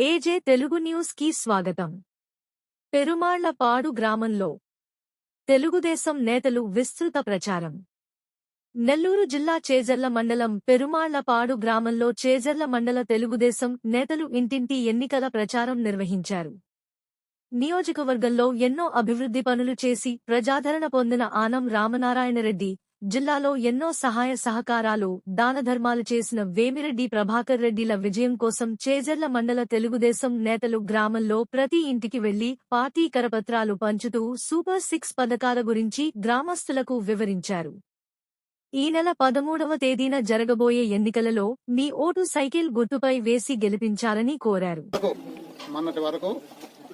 ఏజే తెలుగు న్యూస్కి స్వాగతం పెరుమాళ్ళపాడు గ్రామంలో తెలుగుదేశం నేతలు విస్తృత ప్రచారం. నెల్లూరు జిల్లా చేజర్ల మండలం పెరుమాళ్ళపాడు గ్రామంలో చేజర్ల మండల తెలుగుదేశం నేతలు ఇంటింటి ఎన్నికల ప్రచారం నిర్వహించారు. నియోజకవర్గంలో ఎన్నో అభివృద్ధి పనులు చేసి ప్రజాదరణ పొందిన ఆనం రామనారాయణరెడ్డి జిల్లాలో ఎన్నో సహాయ సహకారాలు దానధర్మాలు చేసిన వేమిరెడ్డి ప్రభాకర్ రెడ్డిల విజయం కోసం చేజర్ల మండల తెలుగుదేశం నేతలు గ్రామంలో ప్రతి ఇంటికి వెళ్ళి పార్టీ కరపత్రాలు పంచుతూ సూపర్ సిక్స్ పథకాల గురించి గ్రామస్తులకు వివరించారు. ఈ నెల పదమూడవ తేదీన జరగబోయే ఎన్నికలలో మీ ఓటు సైకిల్ గుర్తుపై వేసి గెలిపించాలని కోరారు.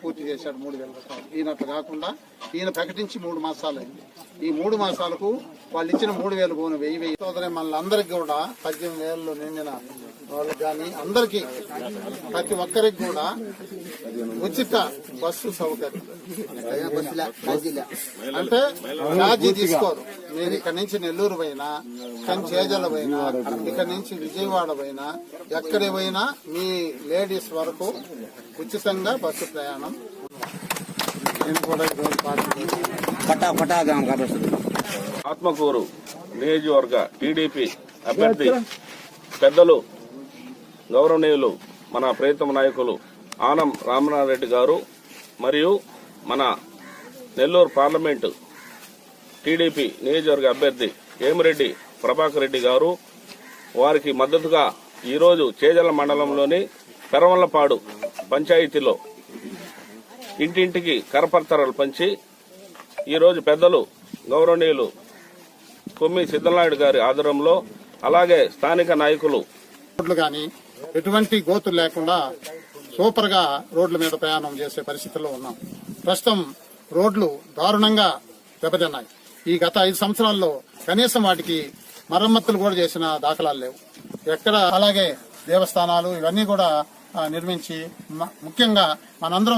పూర్తి చేశాడు మూడు వేల రూపాయలు. ఈయనట్లు కాకుండా ఈయన ప్రకటించి మూడు మాసాలు అయింది ఈ మూడు మాసాలకు వాళ్ళు ఇచ్చిన మూడు వేలు పోను వెయ్యి వెయ్యి. సోదరి మనల్ని కూడా పద్దెనిమిది వేలలో నిండిన వాళ్ళకి కానీ అందరికీ ప్రతి ఒక్కరికి కూడా ఉచిత బస్సు సౌకర్యం. అంటే ఛార్జీ తీసుకోరు. మీరు ఇక్కడ నుంచి నెల్లూరు పోయినా కానీ చేజల పోయినా ఇక్కడ నుంచి విజయవాడ పోయినా ఎక్కడికి పోయినా మీ లేడీస్ వరకు ఉచితంగా బస్సు ప్రయాణం ఆత్మకూరు నియోజకవర్గ టీడీపీ అభ్యర్థి పెద్దలు గౌరవనీయులు మన ప్రియతమ నాయకులు ఆనం రామనారెడ్డి గారు మరియు మన నెల్లూరు పార్లమెంటు టీడీపీ నియోజకవర్గ అభ్యర్థి ఏమిరెడ్డి ప్రభాకర్ రెడ్డి గారు. వారికి మద్దతుగా ఈరోజు చేజల మండలంలోని పెరవల్లపాడు పంచాయతీలో ఇంటింటికి కరపత్రాలు పంచి ఈరోజు పెద్దలు గౌరవనీయులు కొమ్మి సిద్ధనాయుడు గారి ఆధ్వర్యంలో అలాగే స్థానిక నాయకులు. కానీ ఎటువంటి గోతులు లేకుండా సూపర్గా రోడ్ల మీద ప్రయాణం చేసే పరిస్థితుల్లో ఉన్నాం. ప్రస్తుతం రోడ్లు దారుణంగా దెబ్బతిన్నాయి. ఈ గత ఐదు సంవత్సరాల్లో కనీసం వాటికి మరమ్మతులు కూడా చేసిన దాఖలాలు లేవు. ఎక్కడ అలాగే దేవస్థానాలు ఇవన్నీ కూడా నిర్మించి మ- ముఖ్యంగా మనందరం